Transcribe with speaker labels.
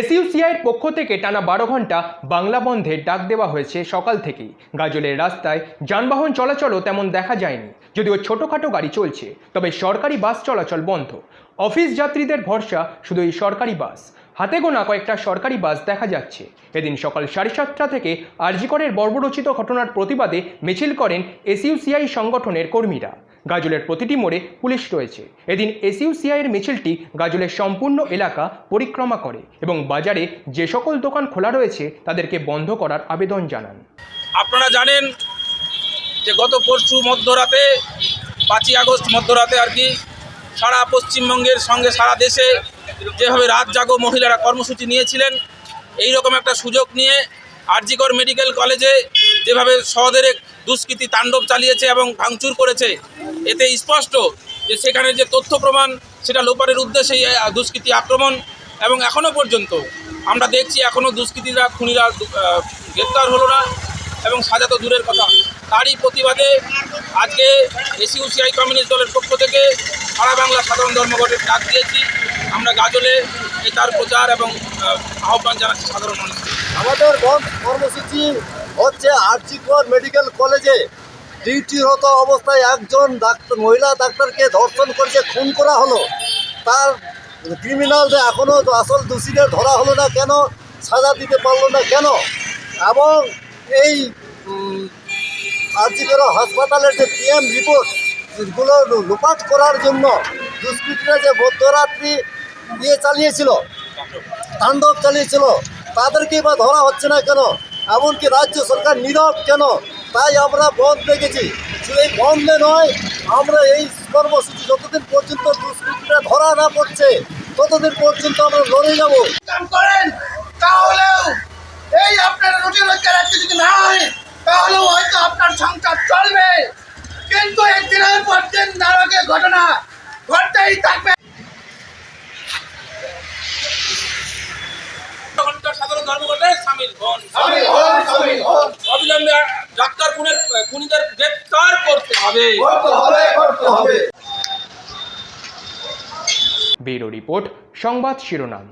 Speaker 1: এসইউসিআইয়ের পক্ষ থেকে টানা বারো ঘণ্টা বাংলা বন্ধের ডাক দেওয়া হয়েছে সকাল থেকেই। গাজলের রাস্তায় যানবাহন চলাচলও তেমন দেখা যায়নি। যদিও ছোটোখাটো গাড়ি চলছে, তবে সরকারি বাস চলাচল বন্ধ। অফিস যাত্রীদের ভরসা শুধু এই সরকারি বাস। হাতে গোনা কয়েকটা সরকারি বাস দেখা যাচ্ছে। এদিন সকাল সাড়ে সাতটা থেকে আরজিকরের বর্বরচিত ঘটনার প্রতিবাদে মিছিল করেন এসইউসিআই সংগঠনের কর্মীরা। গাজলের প্রতিটি মোড়ে পুলিশ রয়েছে। এদিন এসইউসিআইয়ের মিছিলটি গাজলের সম্পূর্ণ এলাকা পরিক্রমা করে এবং বাজারে যে সকল দোকান খোলা রয়েছে, তাদেরকে বন্ধ করার আবেদন জানান।
Speaker 2: আপনারা জানেন যে গত পরশু মধ্যরাতে, পাঁচই আগস্ট মধ্যরাতে আর কি, সারা পশ্চিমবঙ্গের সঙ্গে সারা দেশে যেভাবে রাত জাগো মহিলারা কর্মসূচি নিয়েছিলেন এই রকম একটা সুযোগ নিয়ে আরজিকর মেডিকেল কলেজে যেভাবে সহদের দুষ্কৃতি তাণ্ডব চালিয়েছে এবং ভাঙচুর করেছে। এতে স্পষ্ট যে সেখানে যে তথ্য প্রমাণ সেটা লোপারের উদ্দেশ্যেই দুষ্কৃতি আক্রমণ এবং এখনও পর্যন্ত আমরা দেখছি এখনও দুষ্কৃতীরা খুনিরা গ্রেপ্তার হলো না এবং সাজা তো দূরের কথা। তারই প্রতিবাদে আজকে এসইউসিআই কমিউনিস্ট দলের পক্ষ থেকে সারা বাংলা সাধারণ ধর্মঘটের ডাক দিয়েছি। আমরা গাজলে তার প্রচার এবং আহ, আহ্বান জানাচ্ছি সাধারণ মানুষকে।
Speaker 3: আমাদের কর্মসূচি হচ্ছে আরজিকর মেডিকেল কলেজে ডিউটিরত অবস্থায় একজন ডাক্তার, মহিলা ডাক্তারকে ধর্ষণ করেছে, খুন করা হলো। তার ক্রিমিনালদের এখনও আসল দোষীদের ধরা হলো না কেন? সাজা দিতে পারল না কেন? এবং এই আরজিকর হাসপাতালের যে পিএম রিপোর্টগুলো লোপাট করার জন্য দুষ্কৃতীরা যে মধ্যরাত্রি ইয়ে চালিয়েছিল, তাণ্ডব চালিয়েছিল তাদেরকে বা ধরা হচ্ছে না কেন? এমনকি রাজ্য সরকার নীরব কেন? তাই আমরা বন্ধ রেখেছি শুধু এই বন্ধে নয়, আমরা এই কর্মসূচি যতদিন পর্যন্ত দুষ্কৃতীরা ধরা না পড়ছে, ততদিন পর্যন্ত আমরা লড়ে যাব।
Speaker 4: করেন, তাহলেও এই আপনার রুটি রোজগার আজকে যদি না হয়, তাহলেও হয়তো আপনার সংসার চলবে। কিন্তু একদিনের পর দিন নারকের ঘটনা ঘটতেই থাকবে
Speaker 2: ঘণ্টা সাধারণ ধর্মঘটে সামিল হন। অবিলম্বে ডাক্তার খুনের খুনিদের গ্রেপ্তার করতে হবে।
Speaker 1: ব্যুরো রিপোর্ট সংবাদ শিরোনাম।